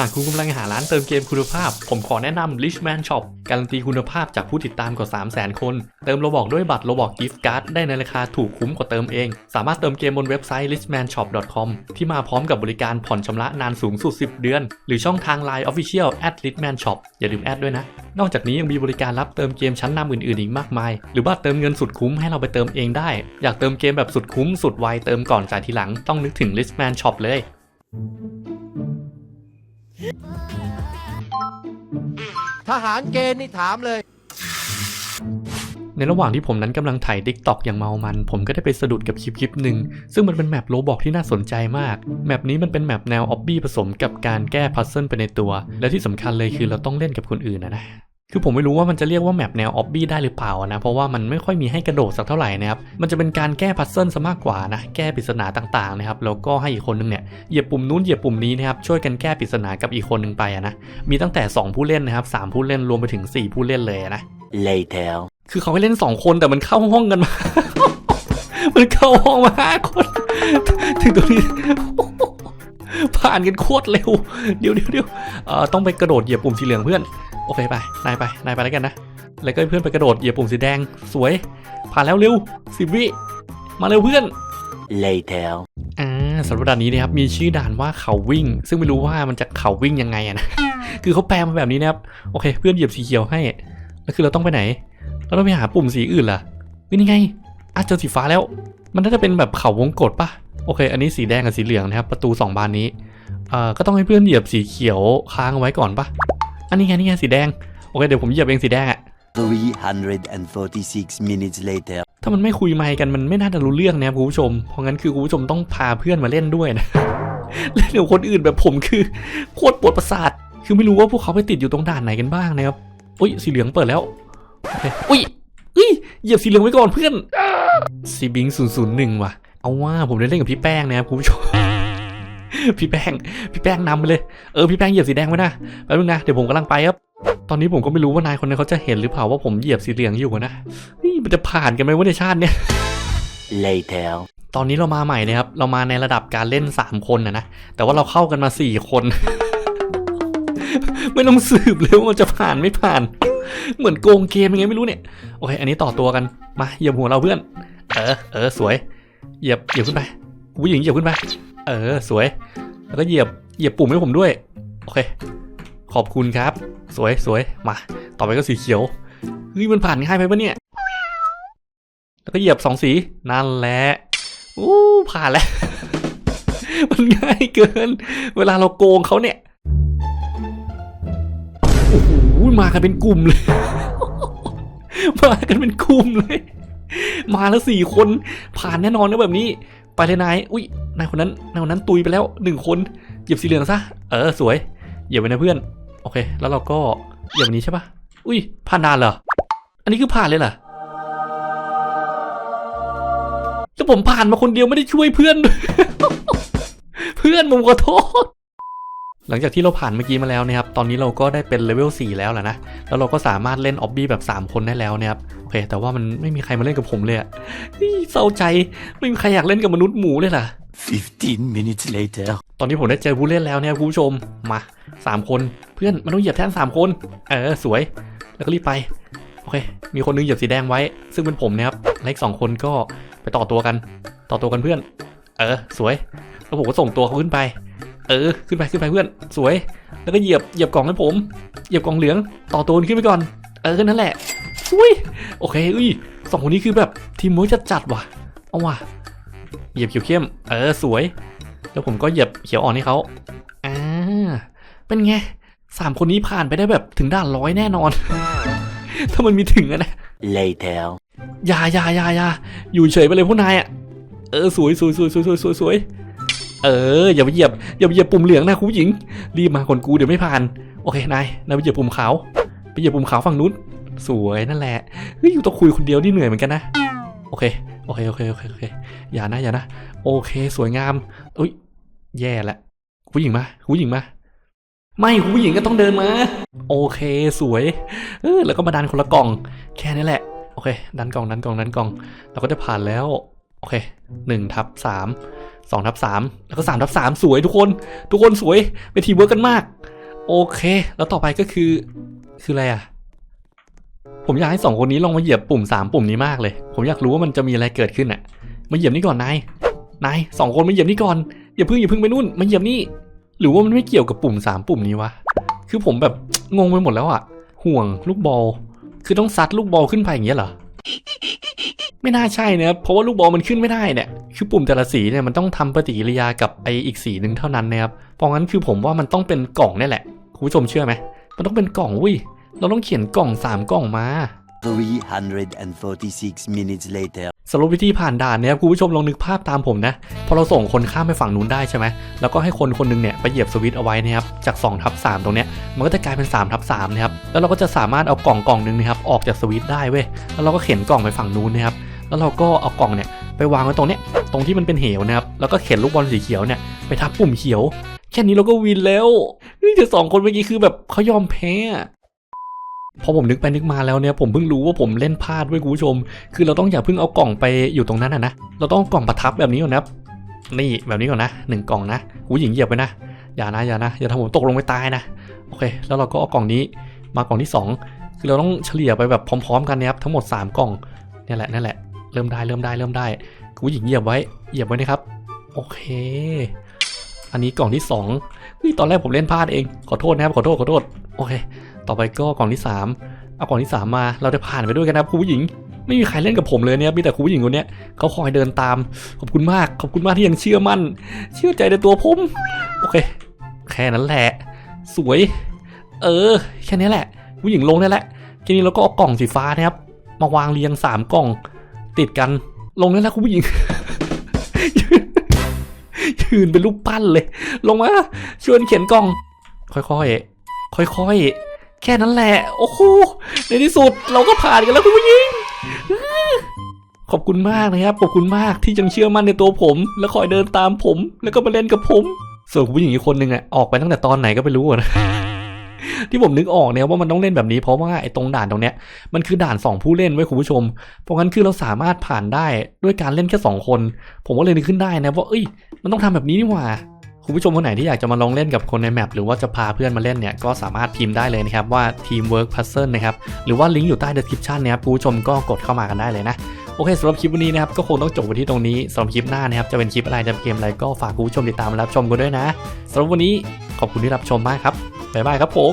หากคุณกำลังหาร้านเติมเกมคุณภาพ ผมขอแนะนำ Richman Shop การันตีคุณภาพจากผู้ติดตามกว่า 300,000 คน เติมโลบอกด้วยบัตรโลบอกกิฟต์การ์ดได้ในราคาถูกคุ้มกว่าเติมเอง สามารถเติมเกมบนเว็บไซต์ richmanshop.com ที่มาพร้อมกับบริการผ่อนชำระนานสูงสุด 10 เดือน หรือช่องทาง Line Official at richman shop อย่าลืมแอดด้วยนะ นอกจากนี้ยังมีบริการรับเติมเกมชั้นนำอื่นๆ อีกมากมาย หรือว่าเติมเงินสุดคุ้มให้เราไปเติมเองได้ อยากเติมเกมแบบสุดคุ้มสุดไวเติมก่อนจ่ายทีหลังต้องนึกถึง Richman Shop เลย ทหารเกณฑ์นี่ถามเลย ในระหว่างที่ผมนั้นกำลังถ่ายดิกตอกอย่างเมามัน ผมก็ได้ไปสะดุดกับคลิปคลิปหนึ่ง ซึ่งมันเป็นแมปโลบอกที่น่าสนใจมาก แมปนี้มันเป็นแมปแนวออบบี้ผสมกับการแก้พัซเซิลไปในตัว และที่สำคัญเลยคือเราต้องเล่นกับคนอื่นนะนะ คือผมไม่รู้ว่ามันจะเรียกว่าแมปแนวออบบี้ได้หรือเปล่านะ เพราะว่ามันไม่ค่อยมีให้กระโดดสักเท่าไหร่นะครับ มันจะเป็นการแก้พัซเซิลซะมากกว่านะ แก้ปริศนาต่างๆนะครับ แล้วก็ให้อีกคนนึงเนี่ย เหยียบปุ่มนู้นเหยียบปุ่มนี้นะครับ ช่วยกันแก้ปริศนากับอีกคนนึงไปอะนะ มีตั้งแต่ 2 ผู้เล่นนะครับ 3 ผู้เล่นรวมไปถึง 4 ผู้เล่นเลยอะนะ Later. คือเขาให้เล่นสองคนแต่มันเข้าห้องกันมา มันเข้าห้องมาห้าคน ถึงตรงนี้ ผ่านกันโคตรเร็ว เดี๋ยวเดี๋ยวเดี๋ยวเอ่อต้องไปกระโดดเหยียบปุ่มสีเหลืองเพื่อน โอเคไป นายไป นายไปแล้วกันนะ แล้วก็ให้เพื่อนไปกระโดดเหยียบปุ่มสีแดง สวย ผ่านแล้วเร็วสิบวิ มาเร็วเพื่อน Later. อ่าสำหรับด่านนี้นะครับ มีชื่อด่านว่าเขาวิ่ง ซึ่งไม่รู้ว่ามันจะเขาวิ่งยังไงอะนะ คือเขาแปลมาแบบนี้นะครับ โอเค เพื่อนเหยียบสีเขียวให้ แล้วคือเราต้องไปไหน เราต้องไปหาปุ่มสีอื่นล่ะวินี่ไงอะเจอสีฟ้าแล้ว มันน่าจะเป็นแบบเขาวงกตปะ โอเค อันนี้สีแดงกับสีเหลืองนะครับ ประตูสองบานนี้ เอ่อ ก็ต้องให้เพื่อนเหยียบสีเขียวค้างเอาไว้ก่อนปะอันนี้ไงนี่ไงสีแดง โอเค เดี๋ยวผมเหยียบเองสีแดงอะ346 minutes later. ถ้ามันไม่คุยไมค์กันมันไม่น่าจะรู้เรื่องนะครับคุณผู้ชม เพราะงั้นคือคุณผู้ชมต้องพาเพื่อนมาเล่นด้วยนะเล่นกับคนอื่นแบบผมคือโคตรปวดประสาท คือไม่รู้ว่าพวกเขาไปติดอยู่ตรงด่านไหนกันบ้างนะครับ อุ้ยสีเหลืองเปิดแล้วโอเคอุ้ยอุ้ยเหยียบสีเหลืองไว้ก่อนเพื่อน ซีบิงศูนย์ศูนย์หนึ่งว่ะ เอาว่าผมได้เล่นกับพี่แป้งนะครับคุณผู้ชมพี่แป้ง พี่แป้งนำไปเลย เออ พี่แป้งเหยียบสีแดงไว้นะ แป๊บนึงนะ เดี๋ยวผมกำลังไปครับ ตอนนี้ผมก็ไม่รู้ว่านายคนนั้นเขาจะเห็นหรือเปล่าว่าผมเหยียบสีเหลืองอยู่นะ นี่มันจะผ่านกันไหมวะในชาติเนี่ย Later. ตอนนี้เรามาใหม่นะครับ เรามาในระดับการเล่น 3 คนนะนะ แต่ว่าเราเข้ากันมา 4 คน ไม่ต้องสืบเลยว่ามันจะผ่านไม่ผ่าน เหมือนโกงเกมยังไงไม่รู้เนี่ย โอเค อันนี้ต่อตัวกัน มาเหยียบหัวเราเพื่อน เออ เออ สวย เหยียบเหยียบขึ้นไปผู้หญิงเหยียบขึ้นไป เออ สวย แล้วก็เหยียบเหยียบปุ่มให้ผมด้วย โอเค ขอบคุณครับ สวยสวยมา ต่อไปก็สีเขียวเฮ้ยมันผ่านง่ายไปปะเนี่ย แล้วก็เหยียบสองสี นั่นแหละอู้ผ่านแล้ว มันง่ายเกิน เวลาเราโกงเขาเนี่ย โอ้โห มากันเป็นกลุ่มเลย มากันเป็นกลุ่มเลย มาแล้วสี่คนผ่านแน่นอนนะแบบนี้ ไปเลยนายอุ้ยนายคนนั้นนายคนนั้นตุยไปแล้วหนึ่งคนเหยียบสีเหลืองซะเออสวยเหยียบไปนะเพื่อนโอเค แล้วเราก็เหยียบนนี้ใช่ปะอุ้ยผ่านด่านเหรออันนี้คือผ่านเลยเหรอแล้วผมผ่านมาคนเดียวไม่ได้ช่วยเพื่อน เพื่อนผมขอโทษ หลังจากที่เราผ่านเมื่อกี้มาแล้วนะครับ ตอนนี้เราก็ได้เป็นเลเวล4แล้วแหละนะ แล้วเราก็สามารถเล่นออบบี้แบบ 3 คนได้แล้วนะครับ โอเค แต่ว่ามันไม่มีใครมาเล่นกับผมเลยอะเฮ้ยเศร้าใจ ไม่มีใครอยากเล่นกับมนุษย์หมูเลยล่ะ15 minutes later. ตอนนี้ผมได้เจอผู้เล่นแล้วเนี่ยคุณผู้ชม มาสามคน เพื่อนมันต้องเหยียบแท่นสามคน เออ สวย แล้วก็รีบไป โอเค มีคนนึงเหยียบสีแดงไว้ ซึ่งเป็นผมนะครับและอีกสองคนก็ไปต่อตัวกัน ต่อตัวกันเพื่อน เออ สวย แล้วผมก็ส่งตัวเขาขึ้นไป เออ ขึ้นไปขึ้นไปเพื่อน สวย แล้วก็เหยียบเหยียบกล่องให้ผม เหยียบกล่องเหลือง ต่อตัวขึ้นไปก่อน เออ นั่นแหละสวยโอเคอุ้ยสองคนนี้คือแบบทีมมวยจัดจัดๆว่ะ เอาว่ะ เหยียบเขียวเข้ม เออ สวย แล้วผมก็เหยียบเขียวอ่อนให้เขาอ่า เป็นไงสามคนนี้ผ่านไปได้แบบถึงด่านร้อยแน่นอน ถ้ามันมีถึงอะนะ Later. อย่าอย่าอย่าอย่าอยู่เฉยไปเลยพวกนายอะ เออ สวยสวยสวยสวยสวยสวยสวย เอออย่าไปเหยียบอย่าไปเหยียบปุ่มเหลืองนะคุณผู้หญิง รีบมาคนกูเดี๋ยวไม่ผ่าน โอเคนายนายไปเหยียบปุ่มขาวไปเหยียบปุ่มขาวฝั่งนู้นสวยนั่นแหละเฮ้ยอยู่ต้องคุยคนเดียวนี่เหนื่อยเหมือนกันนะโอเคโอเคโอเคโอเคโอเคอย่านะอย่านะ โอเค สวยงามอุ้ยแย่ละคุณผู้หญิงมาคุณผู้หญิงมาไม่คุณผู้หญิงก็ต้องเดินมา โอเคสวยเออแล้วก็มาดันคนละกล่อง แค่นี้แหละโอเค ดันกล่องดันกล่องดันกล่อง เราก็จะผ่านแล้ว โอเคหนึ่งทับสาม 2ทับ3แล้วก็3ทับ3สวยทุกคน ทุกคนสวยเป็นทีเวิร์กกันมาก โอเค แล้วต่อไปก็คือ คืออะไรอะ ผมอยากให้สองคนนี้ลองมาเหยียบปุ่ม3ปุ่มนี้มากเลย ผมอยากรู้ว่ามันจะมีอะไรเกิดขึ้นอะ มาเหยียบนี่ก่อนนายนายสองคนมาเหยียบนี่ก่อนอย่าพิ่งอย่าพิ่งไปนู่นมาเหยียบนี่ หรือว่ามันไม่เกี่ยวกับปุ่ม3ปุ่มนี้วะคือผมแบบงงไปหมดแล้วอะ ห่วงลูกบอลคือต้องซัดลูกบอลขึ้นไปอย่างเงี้ยเหรอไม่น่าใช่นะเพราะว่าลูกบอลมันขึ้นไม่ได้เนี่ย คือปุ่มแต่ละสีเนี่ยมันต้องทำปฏิกิริยากับไออีกสีหนึ่งเท่านั้นนะครับ เพราะงั้นคือผมว่ามันต้องเป็นกล่องนี่แหละ คุณผู้ชมเชื่อไหม มันต้องเป็นกล่องวิเราต้องเขียนกล่องสามกล่องมา 346 minutes later. สรุปวิธีผ่านด่านเนี่ยครับคุณผู้ชมลองนึกภาพตามผมนะ พอเราส่งคนข้ามไปฝั่งนู้นได้ใช่ไหม แล้วก็ให้คนคนหนึงเนี่ยไปเหยียบสวิตช์เอาไว้นะครับ จาก2ทับ3ตรงเนี้ย มันก็จะกลายเป็น3ทับ3นะครับ แล้วเราก็จะสามารถเอากล่องกล่องหนึงนะครับออกจากสวิตช์ได้เว้ย แล้วเราก็เข็นกล่องไปฝั่งนู้นนะครับ แล้วเราก็เอากล่องเนี่ยไปวางไว้ตรงเนี้ยตรงที่มันเป็นเหวนะครับแล้วก็เข็นลูกบอลสีเขียวเนี่ยไปทับปุ่มเขียว แค่นี้เราก็วินแล้วนี่แต่สองคนเมื่อกี้คือแบบเขายอมแพ้พอผมนึกไปนึกมาแล้วเนี่ยผมเพิ่งรู้ว่าผมเล่นพลาดเว้ยคุณผู้ชม คือเราต้องอย่าเพิ่งเอากล่องไปอยู่ตรงนั้นนะนะเราต้องกล่องประทับแบบนี้ก่อนนะนี่แบบนี้ก่อนนะหนึ่งกล่องนะหูหญิงเหยียบไปนะอย่านะอย่านะอย่าทำผมตกลงไปตายนะโอเค แล้วเราก็เอากล่องนี้มากล่องที่สองคือเราต้องเฉลี่ยไปแบบพร้อม ๆ กันนะครับทั้งหมดสามกล่องนี่แหละนั่นแหละ เริ่มได้เริ่มได้เริ่มได้หูหญิงเหยียบไว้เหยียบไว้นะครับ โอเค อันนี้กล่องที่สองเฮ้ยตอนแรกผมเล่นพลาดเองขอโทษนะครับขอโทษขอโทษโอเค ต่อไปก็กล่องที่สามเอากล่องที่สามมาเราจะผ่านไปด้วยกันนะครับคุณผู้หญิงไม่มีใครเล่นกับผมเลยเนี่ยมีแต่คุณผู้หญิงคนนี้เขาคอยเดินตาม ขอบคุณมาก ขอบคุณมากที่ยังเชื่อมั่น เชื่อใจในตัวผม โอเค แค่นั้นแหละ สวย เออ แค่นี้แหละ ผู้หญิงลงได้แล้วทีนี้เราก็เอากล่องสีฟ้านะครับ มาวางเรียงสามกล่อง ติดกัน ลงแล้วคุณผู้หญิง ยืนเป็นรูปปั้นเลย ลงมา ชวนเขียนกล่อง ค่อยๆ ค่อยๆ แค่นั้นแหละ โอ้โห ในที่สุดเราก็ผ่านกันแล้วคุณผู้หญิง ขอบคุณมากนะครับ ขอบคุณมากที่ยังเชื่อมั่นในตัวผม และคอยเดินตามผม แล้วก็มาเล่นกับผม ส่วนคุณผู้หญิงอีกคนนึงอะ ออกไปตั้งแต่ตอนไหนก็ไม่รู้นะ ที่ผมนึกออกเนี่ยว่ามันต้องเล่นแบบนี้เพราะว่าไอ้ตรงด่านตรงเนี้ยมันคือด่านสองผู้เล่นไว้คุณผู้ชม เพราะงั้นคือเราสามารถผ่านได้ด้วยการเล่นแค่สองคน ผมก็เลยนึกขึ้นได้นะว่าเอ้ย มันต้องทำแบบนี้นี่หว่าคุณผู้ชมคนไหนที่อยากจะมาลองเล่นกับคนในแมปหรือว่าจะพาเพื่อนมาเล่นเนี่ยก็สามารถพิมพ์ได้เลยนะครับว่า Teamwork Puzzle นะครับหรือว่าลิงก์อยู่ใต้ description นะครับคุณผู้ชมก็กดเข้ามากันได้เลยนะโอเคสำหรับคลิปวันนี้นะครับก็คงต้องจบไว้ที่ตรงนี้สำหรับคลิปหน้านะครับจะเป็นคลิปอะไรจะเป็นเกมอะไรก็ฝากคุณผู้ชมติดตามรับชมกันด้วยนะสำหรับวันนี้ขอบคุณที่รับชมมากครับ บ๊ายบายครับผม